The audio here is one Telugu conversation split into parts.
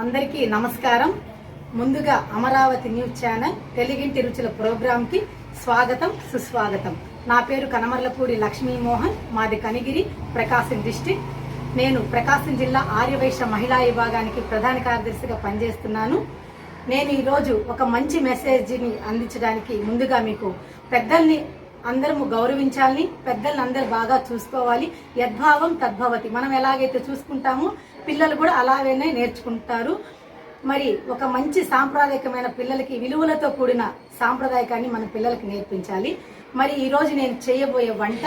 అందరికీ నమస్కారం. ముందుగా అమరావతి న్యూస్ ఛానల్ తెలుగింటి రుచుల ప్రోగ్రాంకి స్వాగతం సుస్వాగతం. నా పేరు కనమర్లపూడి లక్ష్మీమోహన్ మాది కనిగిరి ప్రకాశం డిస్టిక్. నేను ప్రకాశం జిల్లా ఆర్యవైశ్య మహిళా విభాగానికి ప్రధాన కార్యదర్శిగా పనిచేస్తున్నాను. నేను ఈరోజు ఒక మంచి మెసేజ్ని అందించడానికి ముందుగా మీకు పెద్దల్ని అందరము గౌరవించాలని పెద్దల్ని అందరు బాగా చూసుకోవాలి. యద్భావం తద్భవతి. మనం ఎలాగైతే చూసుకుంటామో పిల్లలు కూడా అలాగనే నేర్చుకుంటారు. మరి ఒక మంచి సాంప్రదాయకమైన పిల్లలకి విలువలతో కూడిన సాంప్రదాయకాన్ని మన పిల్లలకి నేర్పించాలి. మరి ఈరోజు నేను చేయబోయే వంట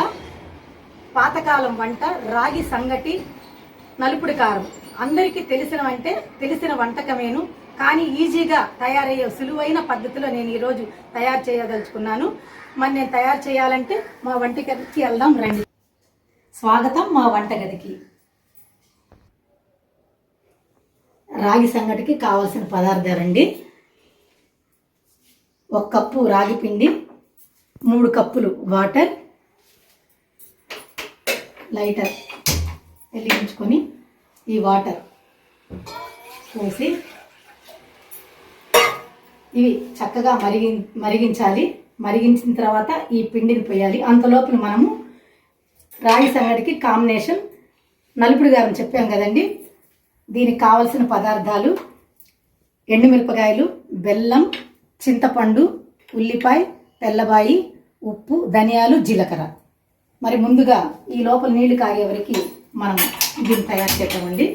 పాతకాలం వంట రాగి సంగటి నలుపుడి కారం. అందరికీ తెలిసిన అంటే తెలిసిన వంటకమేను. కానీ ఈజీగా తయారయ్యే సులువైన పద్ధతిలో నేను ఈరోజు తయారు చేయదలుచుకున్నాను. మరి నేను తయారు చేయాలంటే మా వంటగదికి వెళ్దాం రండి. స్వాగతం మా వంటగదికి. రాగి సంగటికి కావాల్సిన పదార్థాలండి ఒక కప్పు రాగి పిండి మూడు కప్పులు వాటర్ లైటర్ వెలిగించుకొని ఈ వాటర్ పోసి ఇవి చక్కగా మరిగి మరిగించాలి. మరిగించిన తర్వాత ఈ పిండిని పోయాలి. అంతలోపల మనము రాగి సంగటికి కాంబినేషన్ నలుపుడు గారం చెప్పాం కదండి. దీనికి కావలసిన పదార్థాలు ఎండుమిరపకాయలు బెల్లం చింతపండు ఉల్లిపాయ తెల్లబాయి ఉప్పు ధనియాలు జీలకర్ర. మరి ముందుగా ఈ లోపల నీళ్ళు కాగే వరకు మనం దీన్ని తయారు చేద్దామండి.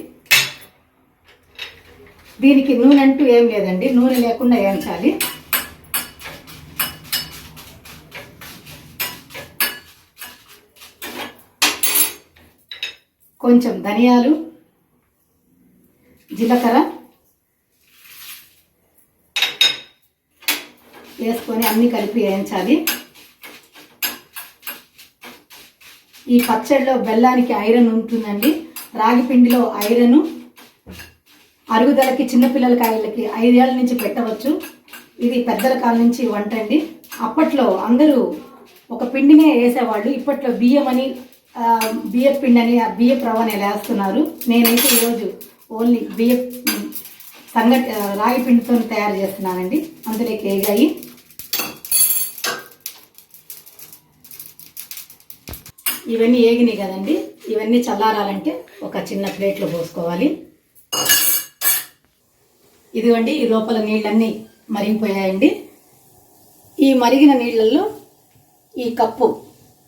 దీనికి నూనె అంటూ ఏం లేదండి. నూనె లేకుండా వేయించాలి కొంచెం ధనియాలు జీలకర్ర వేసుకొని అన్ని కలిపి వేయించాలి ఈ పచ్చడిలో బెల్లానికి ఐరన్ ఉంటుందండి. రాగి పిండిలో ఐరన్ అరుగుదలకి చిన్నపిల్లల కాయలకి ఐదేళ్ళ నుంచి పెట్టవచ్చు. ఇది పెద్దల కాలం నుంచి వంట అండి. అప్పట్లో అందరూ ఒక పిండినే వేసేవాళ్ళు. ఇప్పట్లో బియ్యం అని బియ్య పిండి అని ఆ బియ్యం వేస్తున్నారు? నేనైతే ఈరోజు ఓన్లీ బియ్య సంగటి రాగి పిండితో తయారు చేస్తున్నానండి. అందులోకి వేగాయి. ఇవన్నీ ఏగినాయి కదండి. ఇవన్నీ చల్లారాలంటే ఒక చిన్న ప్లేట్లో పోసుకోవాలి. ఇదిగోండి ఈ లోపల నీళ్ళన్నీ మరిగిపోయాయండి. ఈ మరిగిన నీళ్ళల్లో ఈ కప్పు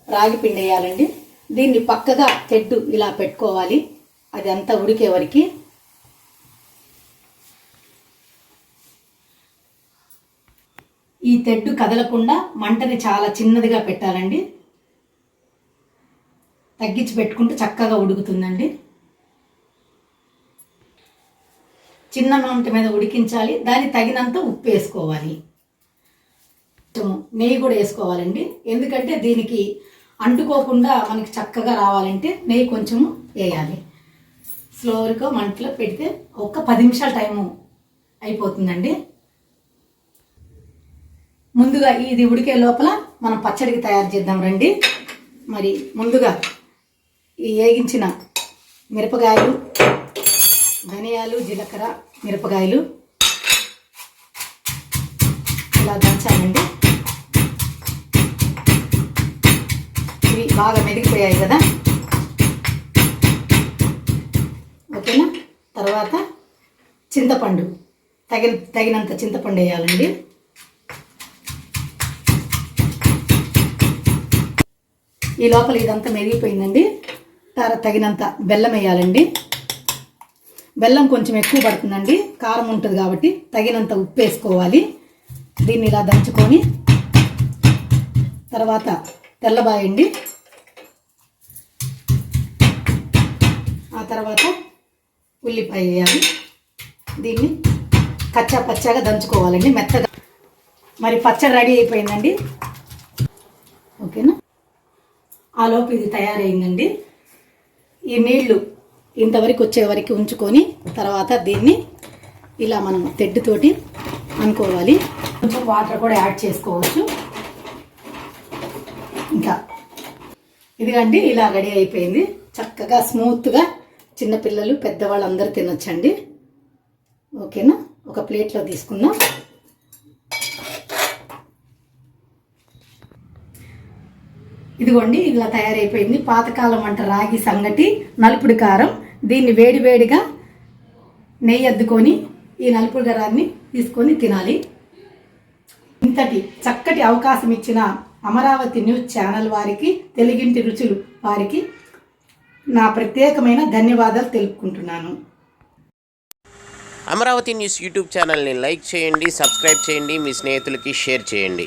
రాగి పిండి వేయాలండి. దీన్ని పక్కగా తెడ్డు ఇలా పెట్టుకోవాలి. అది అంతా ఉడికే వరకు. ఈ తెడ్డు కదలకుండా మంటని చాలా చిన్నదిగా పెట్టాలండి. తగ్గించి పెట్టుకుంటే చక్కగా ఉడుకుతుందండి. చిన్న మంట మీద ఉడికించాలి. దాన్ని తగినంత ఉప్పు వేసుకోవాలి. నెయ్యి కూడా వేసుకోవాలండి. ఎందుకంటే దీనికి అంటుకోకుండా మనకి చక్కగా రావాలంటే నెయ్యి కొంచెము వేయాలి. స్లోగా మంటలో పెడితే ఒక్క పది నిమిషాల టైము అయిపోతుందండి. ముందుగా ఇది ఉడికే లోపల మనం పచ్చడికి తయారు చేద్దాం రండి. మరి ముందుగా ఈ వేగించిన మిరపకాయలు ధనియాలు జీలకర్ర మిరపకాయలు. ఇలా దంచాలండి. ఇవి బాగా మెదిగిపోయాయి కదా. ఓకేనా? తర్వాత చింతపండు. తగిన తగినంత చింతపండు వేయాలండి. ఈ లోపల ఇదంతా మెరిగిపోయిందండి తర్వాత తగినంత బెల్లం వేయాలండి. బెల్లం కొంచెం ఎక్కువ పడుతుందండి. కారం ఉంటుంది కాబట్టి తగినంత ఉప్పు వేసుకోవాలి. దీన్ని ఇలా దంచుకొని తర్వాత తెల్లబాయండి. ఆ తర్వాత ఉల్లిపాయ వేయాలి. దీన్ని కచ్చా పచ్చాగా దంచుకోవాలండి మెత్తగా. మరి పచ్చడి రెడీ అయిపోయిందండి. ఓకేనా? ఆ లోపు ఇది తయారైందండి. ఈ నీళ్ళు ఇంతవరకు వచ్చే వరకు ఉంచుకొని తర్వాత దీన్ని ఇలా మనం తెడ్డుతోటి అనుకోవాలి. కొంచెం వాటర్ కూడా యాడ్ చేసుకోవచ్చు. ఇంకా ఇదిగండి ఇలా రెడీ అయిపోయింది. చక్కగా స్మూత్గా చిన్నపిల్లలు పెద్దవాళ్ళు అందరూ తినొచ్చండి. ఓకేనా? ఒక ప్లేట్లో తీసుకుందాం ఇదిగోండి ఇలా తయారైపోయింది. పాతకాలం వంట రాగి సంగటి నలుపుడి కారం దీన్ని వేడివేడిగా నెయ్యి అద్దుకొని ఈ నలుపుడి గరాన్ని తీసుకొని తినాలి. ఇంతటి చక్కటి అవకాశం ఇచ్చిన అమరావతి న్యూస్ ఛానల్ వారికి తెలుగింటి రుచులు వారికి నా ప్రత్యేకమైన ధన్యవాదాలు తెలుపుకుంటున్నాను. అమరావతి న్యూస్ యూట్యూబ్ ఛానల్ని లైక్ చేయండి సబ్స్క్రైబ్ చేయండి మీ స్నేహితులకి షేర్ చేయండి.